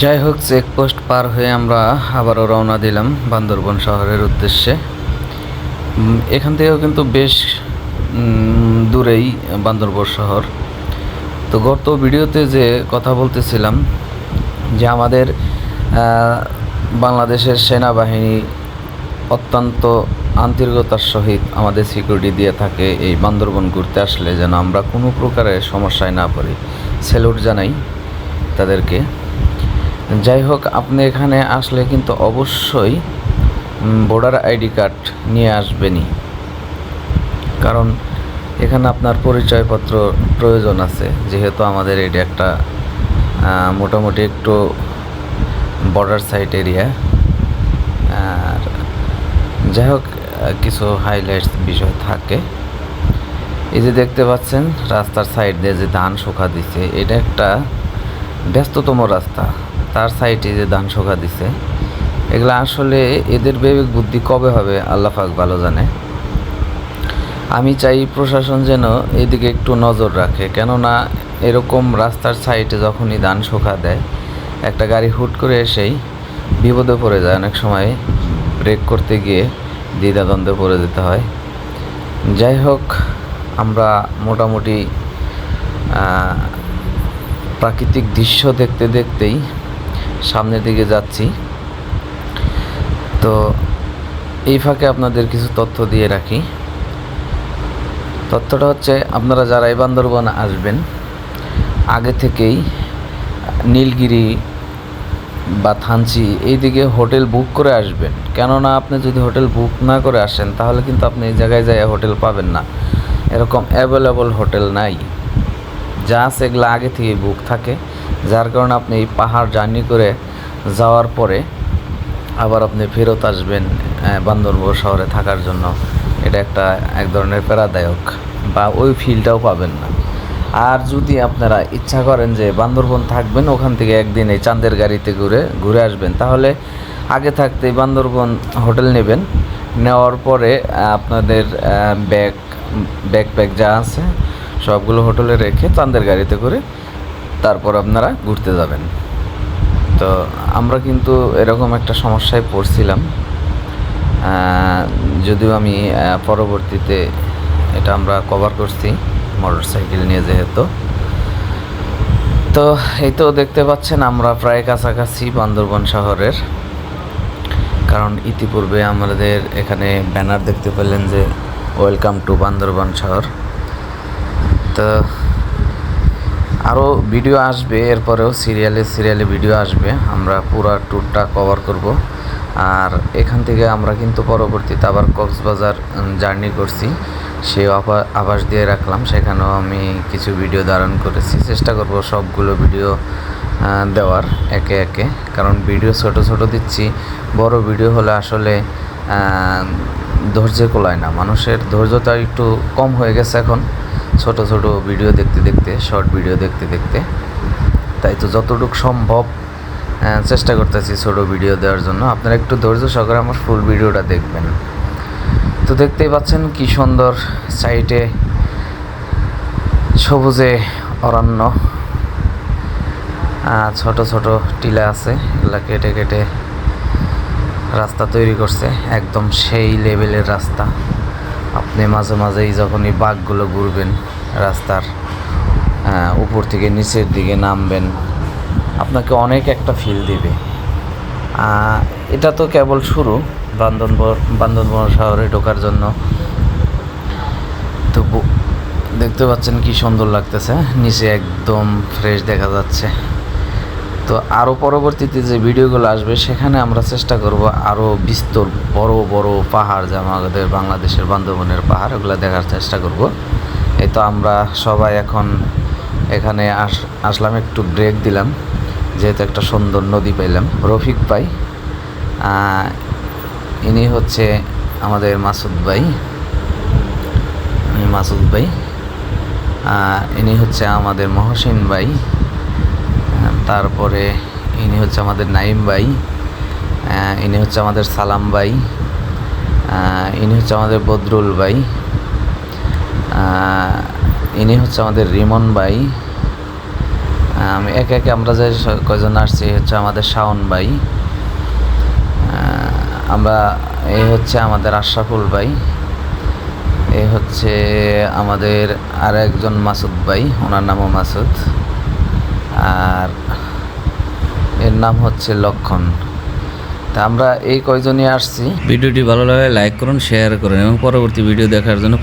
যাই হোক চেকপোস্ট পার হয়ে আমরা আবারও রওনা দিলাম বান্দরবন শহরের উদ্দেশ্যে। এখান থেকেও কিন্তু বেশ দূরেই বান্দরবন শহর। তো গত ভিডিওতে যে কথা বলতেছিলাম, যে আমাদের বাংলাদেশের সেনাবাহিনী অত্যন্ত আন্তরিকতার সহিত আমাদের সিকিউরিটি দিয়ে থাকে এই বান্দরবন ঘুরতে আসলে যেন আমরা কোনো প্রকারের সমস্যায় না পড়ি। স্যালুট জানাই তাদেরকে। যাই হোক, আপনি এখানে আসলে কিন্তু অবশ্যই ভোটার আইডি কার্ড নিয়ে আসবেনই। কারণ এখানে আপনার পরিচয়পত্র প্রয়োজন আছে, যেহেতু আমাদের এটা একটা মোটামুটি একটু বর্ডার সাইড এরিয়া আর যাই হোক, কিছু হাইলাইটস বিষয় থাকে। এই যে দেখতে পাচ্ছেন, রাস্তার সাইড দিয়ে যে ধান শুকা দিছে, এটা একটা ব্যস্ততম রাস্তা। তার সাইডে যে ধান শুকা দিছে, এগুলো আসলে এদের বিবেক বুদ্ধি কবে হবে, আল্লাহ পাক ভালো জানে। আমি চাই প্রশাসন যেন এদিকে একটু নজর রাখে, কেননা এরকম রাস্তার সাইডে যখনই ধান শুকা দেয়, একটা গাড়ি হুট করে এসেই বিপদে পড়ে যায়। অনেক সময় ব্রেক করতে গিয়ে দ্বিধাদ্বন্দ্বে পড়ে যেতে হয়। যাই হোক, আমরা মোটামুটি প্রাকৃতিক দৃশ্য দেখতে দেখতেই সামনের দিকে যাচ্ছি। তো এই ফাঁকে আপনাদের কিছু তথ্য দিয়ে রাখি। তথ্যটা হচ্ছে, আপনারা যারা এই বান্দরবন আসবেন, আগে থেকেই নীলগিরি বা থানচি এইদিকে হোটেল বুক করে আসবেন। কেননা আপনি যদি হোটেল বুক না করে আসেন, তাহলে কিন্তু আপনি এই জায়গায় যায় হোটেল পাবেন না। এরকম অ্যাভেলেবল হোটেল নাই। যা আছে এগুলো আগে থেকেই বুক থাকে। যার কারণে আপনি এই পাহাড় জার্নি করে যাওয়ার পরে আবার আপনি ফেরত আসবেন বান্দরবন শহরে থাকার জন্য। এটা একটা এক ধরনের প্যারাদায়ক বা ওই ফিলটাও পাবেন না। আর যদি আপনারা ইচ্ছা করেন যে বান্দরবন থাকবেন, ওখান থেকে একদিন এই চাঁদের গাড়িতে ঘুরে ঘুরে আসবেন, তাহলে আগে থাকতে বান্দরবন হোটেল নেবেন। নেওয়ার পরে আপনাদের ব্যাগ ব্যাগ প্যাক যা আছে, সবগুলো হোটেলে রেখে চাঁদের গাড়িতে করে তারপর আপনারা ঘুরতে যাবেন। তো আমরা কিন্তু এরকম একটা সমস্যায় পড়ছিলাম। যদিও আমি পরবর্তীতে এটা আমরা কভার করছি মোটর সাইকেল নিয়ে যেহেতু। তো এই তো দেখতে পাচ্ছেন, আমরা প্রায় কাছাকাছি বান্দরবন শহরের। কারণ ইতিপূর্বে আমাদের এখানে ব্যানার দেখতে পেলেন যে ওয়েলকাম টু বান্দরবন শহর। তো আরও ভিডিও আসবে, এরপরেও সিরিয়ালে সিরিয়ালে ভিডিও আসবে। আমরা পুরো ট্যুরটা কভার করব। আর এখান থেকে আমরা কিন্তু পরবর্তীতে আবার কক্সবাজার জার্নি করছি। সে আভা- আভাস দিয়ে রাখলাম। সেখানেও আমি কিছু ভিডিও ধারণ করেছি। চেষ্টা করব সবগুলো ভিডিও দেওয়ার একে একে। কারণ ভিডিও ছোট ছোট দিচ্ছি, বড় ভিডিও হলে আসলে ধৈর্য কোলায় না। মানুষের ধৈর্যটা একটু কম হয়ে গেছে এখন। ছোট ছোট ভিডিও দেখতে দেখতে শর্ট ভিডিও দেখতে দেখতে, তাই তো যতটুকু সম্ভব চেষ্টা করতেছি ছোট ভিডিও দেওয়ার জন্য। আপনারা একটু ধৈর্য সহকারে আমার ফুল ভিডিওটা দেখবেন। তো দেখতেই পাচ্ছেন কি সুন্দর সাইটে সবুজে অরণ্য। ছোট ছোট টিলা আছে, এগুলা কেটে কেটে রাস্তা তৈরি করছে, একদম সেই লেভেলের রাস্তা। আপনি মাঝে মাঝেই যখনই বাঘগুলো ঘুরবেন রাস্তার আহ, উপর থেকে নিচের দিকে নামবেন আপনাকে অনেক একটা ফিল দিবে। এটা তো কেবল শুরু বান্দরবন বান্দরবন শহরে ঢোকার জন্য। তো দেখতে পাচ্ছেন কি সুন্দর লাগতেছে নিচে একদম ফ্রেশ দেখা যাচ্ছে। তো আরও পরবর্তীতে যে ভিডিওগুলো আসবে, সেখানে আমরা চেষ্টা করব আরও বিস্তর, বড় বড় পাহাড়, যেমন আমাদের বাংলাদেশের বান্ধবনের পাহাড়, ওগুলো দেখার চেষ্টা করব। এই তো আমরা সবাই এখন এখানে আস, আসলাম, একটু ব্রেক দিলাম। যেহেতু একটা সুন্দর নদী পাইলাম, রফিক ভাই ইনি হচ্ছে আমাদের মাসুদ ভাই। মাসুদ ভাই ইনি হচ্ছে আমাদের মহসিন ভাই। তারপরে ইনি হচ্ছে আমাদের নাইম ভাই ইনি হচ্ছে আমাদের সালাম ভাই ইনি হচ্ছে আমাদের বদরুল ভাই ইনি হচ্ছে আমাদের রিমন ভাই একে একে আমরা যে কয়জন আসছি হচ্ছে আমাদের শাওন ভাই আমরা এই হচ্ছে আমাদের আশরাফুল ভাই, এ হচ্ছে আমাদের আর একজন মাসুদ ভাই, ওনার নামও মাসুদ, আর নাম হচ্ছে লক্ষণ। তা আমরা এই কয়জনই আসছি? ভিডিওটি ভালো লাগে লাইক করুন শেয়ার করুন এবং পরবর্তী ভিডিও দেখার জন্য